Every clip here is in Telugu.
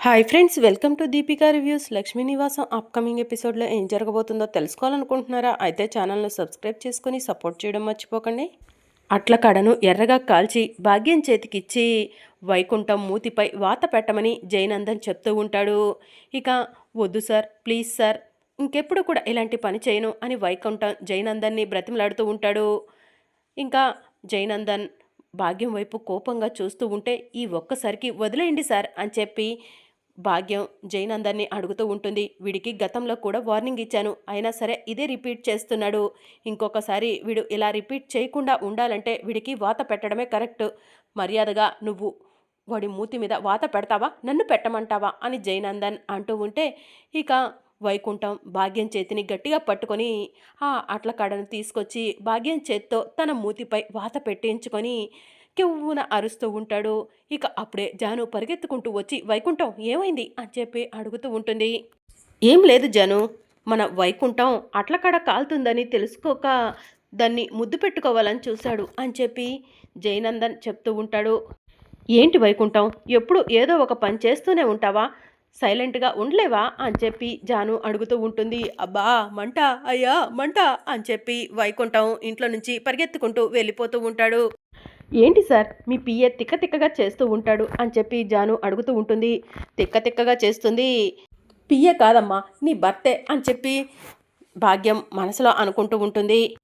Hi friends welcome to Deepika reviews Lakshmi Nivasam upcoming ఎపిసోడ్లో ఏం జరగబోతుందో తెలుసుకోవాలనుకుంటున్నారా? అయితే ఛానల్ను సబ్స్క్రైబ్ చేసుకొని సపోర్ట్ చేయడం మర్చిపోకండి. అట్ల కడను ఎర్రగా కాల్చి భాగ్యం చేతికిచ్చి వైకుంఠం మూతిపై వాత పెట్టమని జయనందన్ చెప్తూ ఉంటాడు. ఇక వద్దు సార్ ప్లీజ్ సార్ ఇంకెప్పుడు కూడా ఇలాంటి పని చేయను అని వైకుంఠం జయనందన్ని బ్రతిమలాడుతూ ఉంటాడు. ఇంకా జయనందన్ భాగ్యం వైపు కోపంగా చూస్తూ ఉంటే ఈ ఒక్కసారికి వదిలేయండి సార్ అని చెప్పి భాగ్యం జైనందర్ని అడుగుతూ ఉంటుంది. వీడికి గతంలో కూడా వార్నింగ్ ఇచ్చాను. అయినా సరే ఇదే రిపీట్ చేస్తున్నాడు. ఇంకొకసారి వీడు ఇలా రిపీట్ చేయకుండా ఉండాలంటే వీడికి వాత పెట్టడమే కరెక్ట్. మర్యాదగా నువ్వు వాడి మూతి మీద వాత పెడతావా? నన్ను పెట్టమంటావా? అని జైనందన్ అంటూ ఉంటే ఇక వైకుంఠం భాగ్యం చేతిని గట్టిగా పట్టుకొని ఆ అట్ల కాడను తీసుకొచ్చి భాగ్యం చేత్తో తన మూతిపై వాత పెట్టించుకొని కెవ్వున అరుస్తూ ఉంటాడు. ఇక అప్పుడే జాను పరిగెత్తుకుంటూ వచ్చి వైకుంఠం ఏమైంది? అని చెప్పి అడుగుతూ ఉంటుంది. ఏం లేదు జాను మన వైకుంఠం అట్లకడ కాలుతుందని తెలుసుకోక దాన్ని ముద్దు పెట్టుకోవాలని చూశాడు అని చెప్పి జయనందన్ చెప్తూ ఉంటాడు. ఏంటి వైకుంఠం ఎప్పుడు ఏదో ఒక పని చేస్తూనే ఉంటావా? సైలెంట్గా ఉండలేవా? అని చెప్పి జాను అడుగుతూ ఉంటుంది. అబ్బా మంట అయ్యా మంట అని చెప్పి వైకుంఠం ఇంట్లో నుంచి పరిగెత్తుకుంటూ వెళ్ళిపోతూ ఉంటాడు. ఏంటి సార్? మీ పిఏ తిక్క తిక్కగా చేస్తూ ఉంటాడు అని చెప్పి జాను అడుగుతూ ఉంటుంది. తిక్క తిక్కగా చేస్తుంది? పిఏ కాదమ్మా నీ భర్తే అని చెప్పి భాగ్యం మనసులో అనుకుంటూ ఉంటుంది.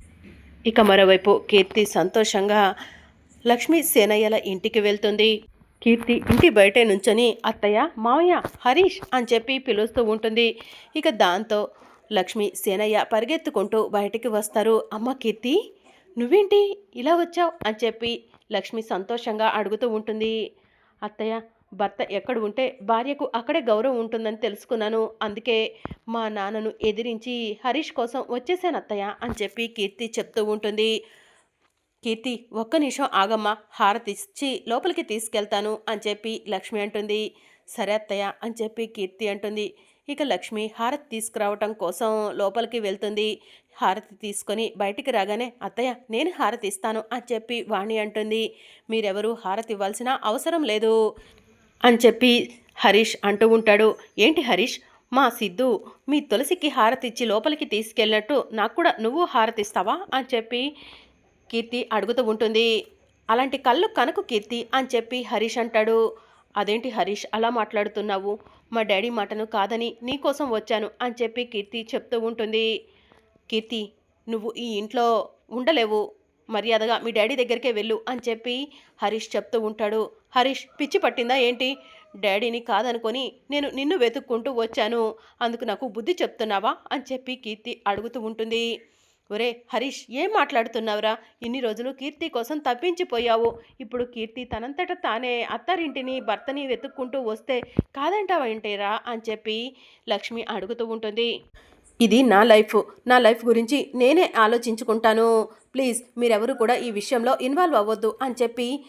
ఇక మరోవైపు కీర్తి సంతోషంగా లక్ష్మీ సేనయ్యల ఇంటికి వెళ్తుంది. కీర్తి ఇంటి బయటే నుంచొని అత్తయ్య మావయ్య హరీష్ అని చెప్పి పిలుస్తూ ఉంటుంది. ఇక దాంతో లక్ష్మి సేనయ్య పరిగెత్తుకుంటూ బయటికి వస్తారు. అమ్మ కీర్తి నువ్వేంటి ఇలా వచ్చావు? అని చెప్పి లక్ష్మి సంతోషంగా అడుగుతూ ఉంటుంది అత్తయ్య భర్త ఎక్కడ ఉంటే భార్యకు అక్కడే గౌరవం ఉంటుందని తెలుసుకున్నాను. అందుకే మా నాన్నను ఎదిరించి హరీష్ కోసం వచ్చేసాను అత్తయ్య అని చెప్పి కీర్తి చెప్తూ ఉంటుంది. కీర్తి ఒక్క నిమిషం ఆగమ్మ. హారతిచ్చి లోపలికి తీసుకెళ్తాను అని చెప్పి లక్ష్మి అంటుంది. సరే అత్తయ్య అని చెప్పి కీర్తి అంటుంది. ఇక లక్ష్మి హారతి తీసుకురావటం కోసం లోపలికి వెళ్తుంది. హారతి తీసుకొని బయటికి రాగానే అత్తయ్య నేను హారతి ఇస్తాను అని చెప్పి వాణి అంటుంది. మీరెవరు హారతి ఇవ్వాల్సిన అవసరం లేదు అని చెప్పి హరీష్ అంటూ ఉంటాడు. ఏంటి హరీష్ మా సిద్ధు మీ తులసికి హారతి ఇచ్చి లోపలికి తీసుకెళ్ళినట్టు నాకు కూడా నువ్వు హారతిస్తావా అని చెప్పి కీర్తి అడుగుతూ ఉంటుంది. అలాంటి కళ్ళు కనుక కీర్తి అని చెప్పి హరీష్ అంటాడు. అదేంటి హరీష్ అలా మాట్లాడుతున్నావు? మా డాడీ మాటను కాదని నీకోసం వచ్చాను అని చెప్పి కీర్తి చెప్తూ ఉంటుంది. కీర్తి నువ్వు ఈ ఇంట్లో ఉండలేవు. మర్యాదగా మీ డాడీ దగ్గరికే వెళ్ళు అని చెప్పి హరీష్ చెప్తూ ఉంటాడు. హరీష్ పిచ్చి పట్టిందా ఏంటి? డాడీని కాదనుకొని నేను నిన్ను వెతుక్కుంటూ వచ్చాను. అందుకు నాకు బుద్ధి చెప్తున్నావా అని చెప్పి కీర్తి అడుగుతూ ఉంటుంది. ఒరే హరీష్ ఏం మాట్లాడుతున్నావురా? ఇన్ని రోజులు కీర్తి కోసం తప్పించిపోయావు. ఇప్పుడు కీర్తి తనంతట తానే అత్తారింటిని భర్తని వెతుక్కుంటూ వస్తే కాదంటావేంటేరా అని చెప్పి లక్ష్మి అడుగుతూ ఉంటుంది. ఇది నా లైఫ్. నా లైఫ్ గురించి నేనే ఆలోచించుకుంటాను. ప్లీజ్ మీరెవరు కూడా ఈ విషయంలో ఇన్వాల్వ్ అవ్వద్దు అని చెప్పి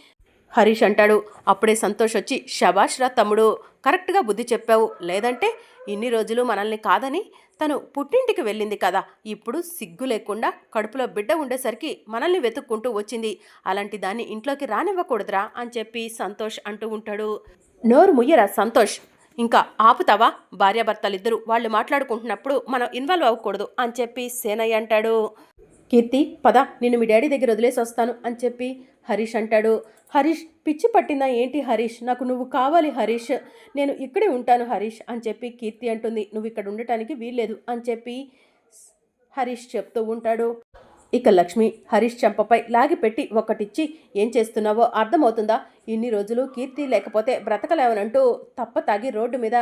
హరీష్ అంటాడు. అప్పుడే సంతోష్ వచ్చి శబాష్ రా తమ్ముడు కరెక్ట్గా బుద్ధి చెప్పావు. లేదంటే ఇన్ని రోజులు మనల్ని కాదని తను పుట్టింటికి వెళ్ళింది కదా. ఇప్పుడు సిగ్గు లేకుండా కడుపులో బిడ్డ ఉండేసరికి మనల్ని వెతుక్కుంటూ వచ్చింది. అలాంటి దాన్ని ఇంట్లోకి రానివ్వకూడదురా అని చెప్పి సంతోష్ అంటూ ఉంటాడు. నోరు ముయ్యరా సంతోష్. ఇంకా ఆపుతావా? భార్యాభర్తలిద్దరూ వాళ్ళు మాట్లాడుకుంటున్నప్పుడు మనం ఇన్వాల్వ్ అవ్వకూడదు అని చెప్పి సేనయ్య అంటాడు. కీర్తి పద నిన్ను మీ డాడీ దగ్గర వదిలేసి వస్తాను అని చెప్పి హరీష్ అంటాడు. హరీష్ పిచ్చి పట్టిందా ఏంటి హరీష్? నాకు నువ్వు కావాలి హరీష్. నేను ఇక్కడే ఉంటాను హరీష్ అని చెప్పి కీర్తి అంటుంది. నువ్వు ఇక్కడ ఉండటానికి వీల్లేదు అని చెప్పి హరీష్ చెప్తూ ఉంటాడు. ఇక లక్ష్మి హరీష్ చెంపపై లాగిపెట్టి ఒకటిచ్చి ఏం చేస్తున్నావో అర్థమవుతుందా? ఇన్ని రోజులు కీర్తి లేకపోతే బ్రతకలేవనంటూ తప్ప తాగి రోడ్డు మీద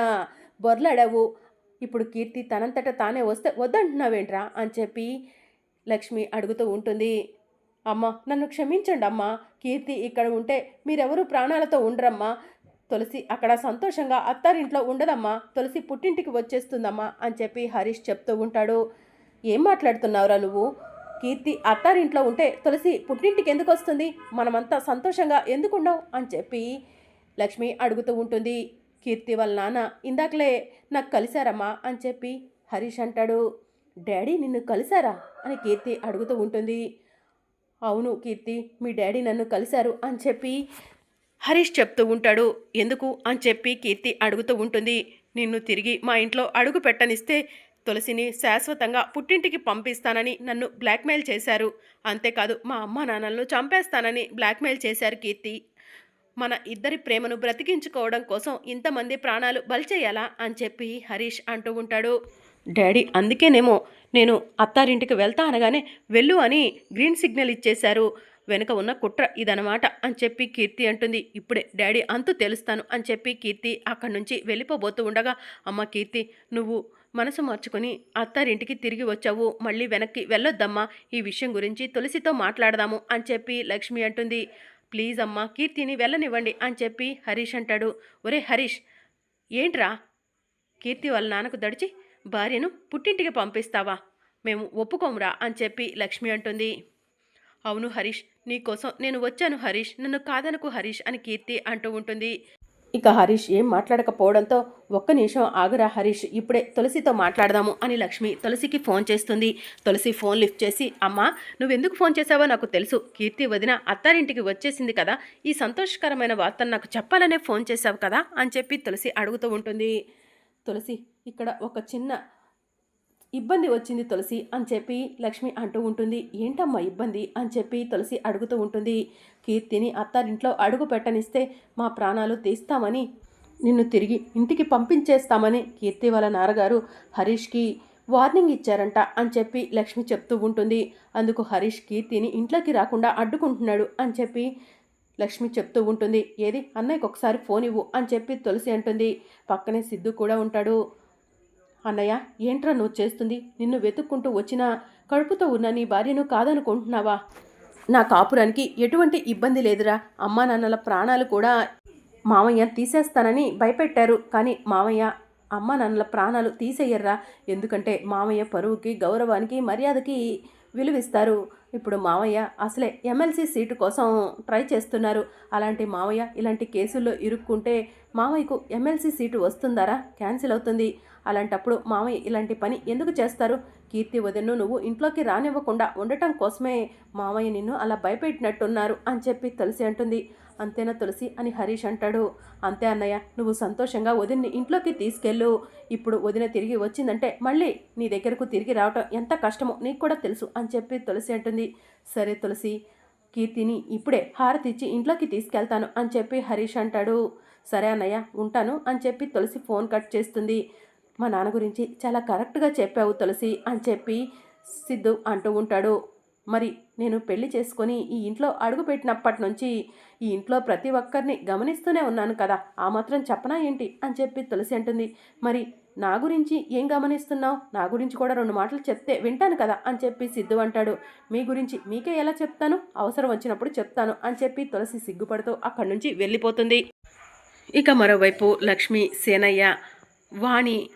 బొర్లాడావు. ఇప్పుడు కీర్తి తనంతట తానే వస్తే వద్దంటున్నావేంట్రా? అని చెప్పి లక్ష్మి అడుగుతూ ఉంటుంది. అమ్మ నన్ను క్షమించండి అమ్మా. కీర్తి ఇక్కడ ఉంటే మీరెవరూ ప్రాణాలతో ఉండరమ్మా. తులసి అక్కడ సంతోషంగా అత్తారింట్లో ఉండదమ్మా. తులసి పుట్టింటికి వచ్చేస్తుందమ్మా అని చెప్పి హరీష్ చెప్తూ ఉంటాడు. ఏం మాట్లాడుతున్నావురా నువ్వు? కీర్తి అత్తారింట్లో ఉంటే తులసి పుట్టింటికి ఎందుకు వస్తుంది? మనమంతా సంతోషంగా ఎందుకు ఉండవు అని చెప్పి లక్ష్మి అడుగుతూ ఉంటుంది. కీర్తి వాళ్ళ నాన్న ఇందాకలే నాకు కలిశారమ్మా అని చెప్పి హరీష్ అంటాడు. డాడీ నిన్ను కలిశారా? అని కీర్తి అడుగుతూ ఉంటుంది. అవును కీర్తి మీ డాడీ నన్ను కలిశారు అని చెప్పి హరీష్ చెప్తూ ఉంటాడు. ఎందుకు అని చెప్పి కీర్తి అడుగుతూ ఉంటుంది. నిన్ను తిరిగి మా ఇంట్లో అడుగు పెట్టనిస్తే తులసిని శాశ్వతంగా పుట్టింటికి పంపిస్తానని నన్ను బ్లాక్మెయిల్ చేశారు. అంతేకాదు మా అమ్మ నాన్నలను చంపేస్తానని బ్లాక్మెయిల్ చేశారు కీర్తి. మన ఇద్దరి ప్రేమను బ్రతికించుకోవడం కోసం ఇంతమంది ప్రాణాలు బలిచేయాలా అని చెప్పి హరీష్ అంటూ ఉంటాడు. డాడీ అందుకేనేమో నేను అత్తారింటికి వెళ్తా అనగానే వెళ్ళు అని గ్రీన్ సిగ్నల్ ఇచ్చేశారు. వెనుక ఉన్న కుట్ర ఇదనమాట అని చెప్పి కీర్తి అంటుంది. ఇప్పుడే డాడీ అంతు తెలుస్తాను అని చెప్పి కీర్తి అక్కడి నుంచి వెళ్ళిపోబోతూ ఉండగా అమ్మ కీర్తి నువ్వు మనసు మార్చుకుని అత్తారింటికి తిరిగి వచ్చావు. మళ్ళీ వెనక్కి వెళ్ళొద్దమ్మా. ఈ విషయం గురించి తులసితో మాట్లాడదాము అని చెప్పి లక్ష్మి అంటుంది. ప్లీజ్ అమ్మా కీర్తిని వెళ్ళనివ్వండి అని చెప్పి హరీష్ అంటాడు. ఒరే హరీష్ ఏంట్రా? కీర్తి వాళ్ళ నాన్నకు దడిచి భార్యను పుట్టింటికి పంపిస్తావా? మేము ఒప్పుకోమురా అని చెప్పి లక్ష్మి అంటుంది. అవును హరీష్ నీకోసం నేను వచ్చాను హరీష్ నన్ను కాదనుకు హరీష్ అని కీర్తి అంటూ ఉంటుంది. ఇక హరీష్ ఏం మాట్లాడకపోవడంతో ఒక్క నిమిషం ఆగురా హరీష్ ఇప్పుడే తులసితో మాట్లాడదాము అని లక్ష్మి తులసికి ఫోన్ చేస్తుంది. తులసి ఫోన్ లిఫ్ట్ చేసి అమ్మా నువ్వెందుకు ఫోన్ చేసావో నాకు తెలుసు. కీర్తి వదిన అత్తారింటికి వచ్చేసింది కదా ఈ సంతోషకరమైన వార్తను నాకు చెప్పాలనే ఫోన్ చేశావు కదా అని చెప్పి తులసి అడుగుతూ ఉంటుంది. తులసి ఇక్కడ ఒక చిన్న ఇబ్బంది వచ్చింది తులసి అని చెప్పి లక్ష్మి అంటూ ఉంటుంది. ఏంటమ్మా ఇబ్బంది అని చెప్పి తులసి అడుగుతూ ఉంటుంది. కీర్తిని అత్తారింట్లో అడుగు పెట్టనిస్తే మా ప్రాణాలు తీస్తామని నిన్ను తిరిగి ఇంటికి పంపించేస్తామని కీర్తి వాళ్ళ నాన్నగారు హరీష్కి వార్నింగ్ ఇచ్చారంట అని చెప్పి లక్ష్మి చెప్తూ ఉంటుంది. అందుకు హరీష్ కీర్తిని ఇంట్లోకి రాకుండా అడ్డుకుంటున్నాడు అని చెప్పి లక్ష్మి చెప్తూ ఉంటుంది. ఏది? అన్నయ్యకి ఒకసారి ఫోన్ ఇవ్వు అని చెప్పి తులసి అంటుంది. పక్కనే సిద్ధు కూడా ఉంటాడు. అన్నయ్య ఏంట్రా నువ్వు చేస్తుంది? నిన్ను వెతుక్కుంటూ వచ్చిన కడుపుతో ఉన్న నీ భార్యను కాదనుకుంటున్నావా? నా కాపురానికి ఎటువంటి ఇబ్బంది లేదురా. అమ్మా నాన్నల ప్రాణాలు కూడా మామయ్య తీసేస్తానని భయపెట్టారు. కానీ మామయ్య అమ్మ నాన్నల ప్రాణాలు తీసేయర్రా. ఎందుకంటే మామయ్య పరువుకి గౌరవానికి మర్యాదకి విలువిస్తారు. ఇప్పుడు మావయ్య అసలే ఎమ్మెల్సీ సీటు కోసం ట్రై చేస్తున్నారు. అలాంటి మావయ్య ఇలాంటి కేసుల్లో ఇరుక్కుంటే మావయ్యకు ఎమ్మెల్సీ సీటు వస్తుందారా? క్యాన్సిల్ అవుతుంది. అలాంటప్పుడు మావయ్య ఇలాంటి పని ఎందుకు చేస్తారు? కీర్తి వదిన్ను నువ్వు ఇంట్లోకి రానివ్వకుండా ఉండటం కోసమే మావయ్య నిన్ను అలా భయపెట్టినట్టున్నారు అని చెప్పి తులసి అంటుంది. అంతేనా తులసి అని హరీష్ అంటాడు. అంతే అన్నయ్య నువ్వు సంతోషంగా వదిన్ని ఇంట్లోకి తీసుకెళ్ళు. ఇప్పుడు వదిన తిరిగి వచ్చిందంటే మళ్ళీ నీ దగ్గరకు తిరిగి రావటం ఎంత కష్టమో నీకు కూడా తెలుసు అని చెప్పి తులసి అంటుంది. సరే తులసి కీర్తిని ఇప్పుడే హారతి ఇచ్చి ఇంట్లోకి తీసుకెళ్తాను అని చెప్పి హరీష్ అంటాడు. సరే అన్నయ్య ఉంటాను అని చెప్పి తులసి ఫోన్ కట్ చేస్తుంది. మా నాన్న గురించి చాలా కరెక్ట్గా చెప్పావు తులసి అని చెప్పి సిద్ధు అంటూ ఉంటాడు. మరి నేను పెళ్ళి చేసుకొని ఈ ఇంట్లో అడుగుపెట్టినప్పటి నుంచి ఈ ఇంట్లో ప్రతి ఒక్కరిని గమనిస్తూనే ఉన్నాను కదా. ఆ మాత్రం చెప్పనా ఏంటి? అని చెప్పి తులసి అంటుంది. మరి నా గురించి ఏం గమనిస్తున్నావు? నా గురించి కూడా రెండు మాటలు చెప్తే వింటాను కదా అని చెప్పి సిద్ధు అంటాడు. మీ గురించి మీకే ఎలా చెప్తాను? అవసరం వచ్చినప్పుడు చెప్తాను అని చెప్పి తులసి సిగ్గుపడుతూ అక్కడి నుంచి వెళ్ళిపోతుంది. ఇక మరోవైపు లక్ష్మి సేనయ్య వాణి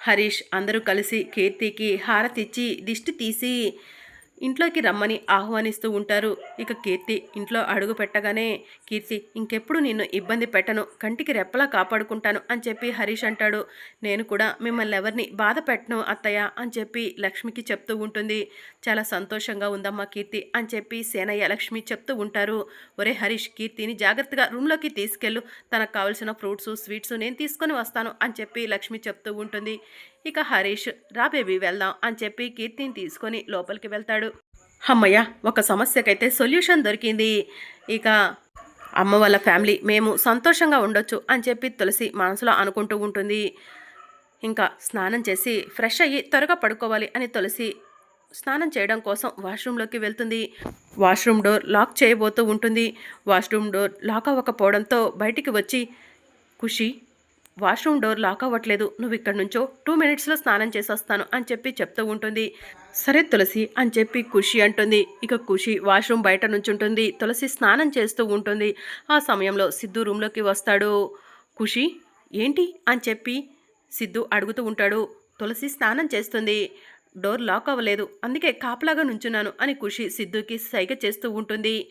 హరీష్ అందరూ కలిసి కీర్తికి హారతిచ్చి దిష్టి తీసి ఇంట్లోకి రమ్మని ఆహ్వానిస్తూ ఉంటారు. ఇక కీర్తి ఇంట్లో అడుగు పెట్టగానే కీర్తి ఇంకెప్పుడు నిన్ను ఇబ్బంది పెట్టను. కంటికి రెప్పలా కాపాడుకుంటాను అని చెప్పి హరీష్ అంటాడు. నేను కూడా మిమ్మల్ని ఎవరిని బాధ పెట్టను అత్తయ్య అని చెప్పి లక్ష్మికి చెప్తూ ఉంటుంది. చాలా సంతోషంగా ఉందమ్మా కీర్తి అని చెప్పి సేనయ్య లక్ష్మి చెప్తూ ఉంటారు. ఒరే హరీష్ కీర్తిని జాగ్రత్తగా రూమ్లోకి తీసుకెళ్ళు. తనకు కావలసిన ఫ్రూట్స్ స్వీట్స్ నేను తీసుకొని వస్తాను అని చెప్పి లక్ష్మి చెప్తూ ఉంటుంది. ఇక హరీష్ రా బేబీ వెళ్దాం అని చెప్పి కీర్తిని తీసుకొని లోపలికి వెళ్తాడు. అమ్మయ్య ఒక సమస్యకైతే సొల్యూషన్ దొరికింది. ఇక అమ్మ వాళ్ళ ఫ్యామిలీ మేము సంతోషంగా ఉండొచ్చు అని చెప్పి తులసి మనసులో అనుకుంటూ ఉంటుంది. ఇంకా స్నానం చేసి ఫ్రెష్ అయ్యి త్వరగా పడుకోవాలి అని తులసి స్నానం చేయడం కోసం వాష్రూమ్లోకి వెళ్తుంది. వాష్రూమ్ డోర్ లాక్ చేయబోతూ ఉంటుంది. వాష్రూమ్ డోర్ లాక్ అవ్వకపోవడంతో బయటికి వచ్చి ఖుషి వాష్రూమ్ డోర్ లాక్ అవ్వట్లేదు. నువ్వు ఇక్కడ నుంచో టూ మినిట్స్లో స్నానం చేసి వస్తాను అని చెప్పి చెప్తూ ఉంటుంది. సరే తులసి అని చెప్పి ఖుషి అంటుంది. ఇక ఖుషి వాష్రూమ్ బయట నుంచి ఉంటుంది తులసి స్నానం చేస్తూ ఉంటుంది. ఆ సమయంలో సిద్ధు రూమ్లోకి వస్తాడు. ఖుషి ఏంటి? అని చెప్పి సిద్ధు అడుగుతూ ఉంటాడు. తులసి స్నానం చేస్తుంది. డోర్ లాక్ అవ్వలేదు. అందుకే కాపలాగా నుంచున్నాను అని ఖుషి సిద్ధుకి సైగ చేస్తూ ఉంటుంది.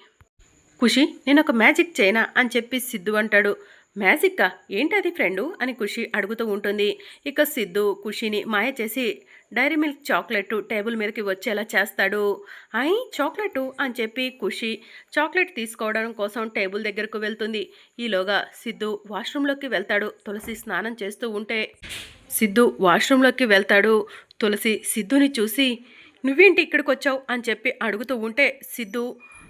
ఖుషి నేను ఒక మ్యాజిక్ చేయనా? అని చెప్పి సిద్ధు అంటాడు. మ్యాజిక్కా ఏంటది ఫ్రెండు? అని ఖుషి అడుగుతూ ఉంటుంది. ఇక సిద్ధు ఖుషిని మాయ చేసి డైరీ మిల్క్ చాక్లెట్ టేబుల్ మీదకి వచ్చేలా చేస్తాడు. అయి చాక్లెట్ అని చెప్పి ఖుషి చాక్లెట్ తీసుకోవడం కోసం టేబుల్ దగ్గరకు వెళ్తుంది. ఈలోగా సిద్ధు వాష్రూంలోకి వెళ్తాడు. తులసి స్నానం చేస్తూ ఉంటే సిద్ధు వాష్రూంలోకి వెళ్తాడు. తులసి సిద్ధుని చూసి నువ్వేంటి ఇక్కడికి వచ్చావు అని చెప్పి అడుగుతూ ఉంటే సిద్ధు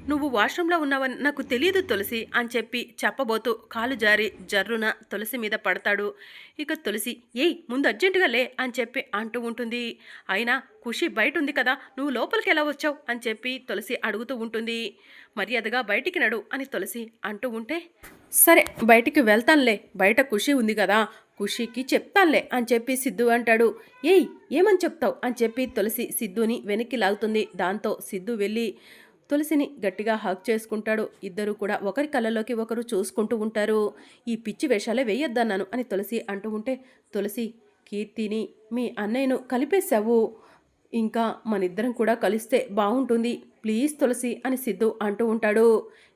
నువ్వు వాష్రూంలో ఉన్నావని నాకు తెలియదు తులసి అని చెప్పి చెప్పబోతూ కాలు జారి జర్రున తులసి మీద పడతాడు. ఇక తులసి ఏయ్ ముందు అర్జెంటుగా లే అని చెప్పి అంటూ ఉంటుంది. అయినా ఖుషి బయట ఉంది కదా నువ్వు లోపలికి ఎలా వచ్చావు? అని చెప్పి తులసి అడుగుతూ ఉంటుంది. మర్యాదగా బయటికి నడు అని తులసి అంటూ ఉంటే సరే బయటికి వెళ్తానులే బయట ఖుషి ఉంది కదా ఖుషికి చెప్తానులే అని చెప్పి సిద్ధు అంటాడు. ఏయ్ ఏమని చెప్తావు? అని చెప్పి తులసి సిద్ధుని వెనక్కి లాగుతుంది. దాంతో సిద్ధు వెళ్ళి తులసిని గట్టిగా హక్ చేసుకుంటాడు. ఇద్దరు కూడా ఒకరి కళ్ళలోకి ఒకరు చూసుకుంటూ ఉంటారు. ఈ పిచ్చి వేషాలే వేయొద్దన్నాను అని తులసి అంటూ ఉంటే తులసి కీర్తిని మీ అన్నయ్యను కలిపేశావు. ఇంకా మనిద్దరం కూడా కలిస్తే బాగుంటుంది. ప్లీజ్ తులసి అని సిద్ధు అంటూ ఉంటాడు.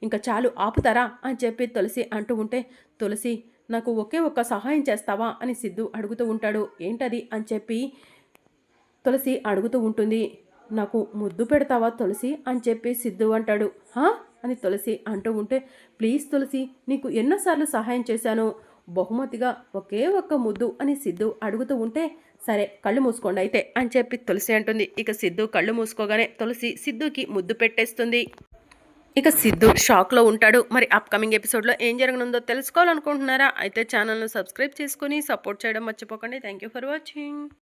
ఇంకా చాలు ఆపుతారా? అని చెప్పి తులసి అంటూ ఉంటే తులసి నాకు ఒకే ఒక్క సహాయం చేస్తావా? అని సిద్ధు అడుగుతూ ఉంటాడు. ఏంటది? అని చెప్పి తులసి అడుగుతూ ఉంటుంది. నాకు ముద్దు పెడతావా తులసి అని చెప్పి సిద్ధు అంటాడు. హా? అని తులసి అంటూ ఉంటే ప్లీజ్ తులసి నీకు ఎన్నోసార్లు సహాయం చేశాను. బహుమతిగా ఒకే ఒక్క ముద్దు అని సిద్ధు అడుగుతూ ఉంటే సరే కళ్ళు మూసుకోండి అయితే అని చెప్పి తులసి అంటుంది. ఇక సిద్ధు కళ్ళు మూసుకోగానే తులసి సిద్ధుకి ముద్దు పెట్టేస్తుంది. ఇక సిద్ధు షాక్లో ఉంటాడు. మరి అప్కమింగ్ ఎపిసోడ్లో ఏం జరగనుందో తెలుసుకోవాలనుకుంటున్నారా? అయితే ఛానల్ను సబ్స్క్రైబ్ చేసుకుని సపోర్ట్ చేయడం మర్చిపోకండి. Thank you for watching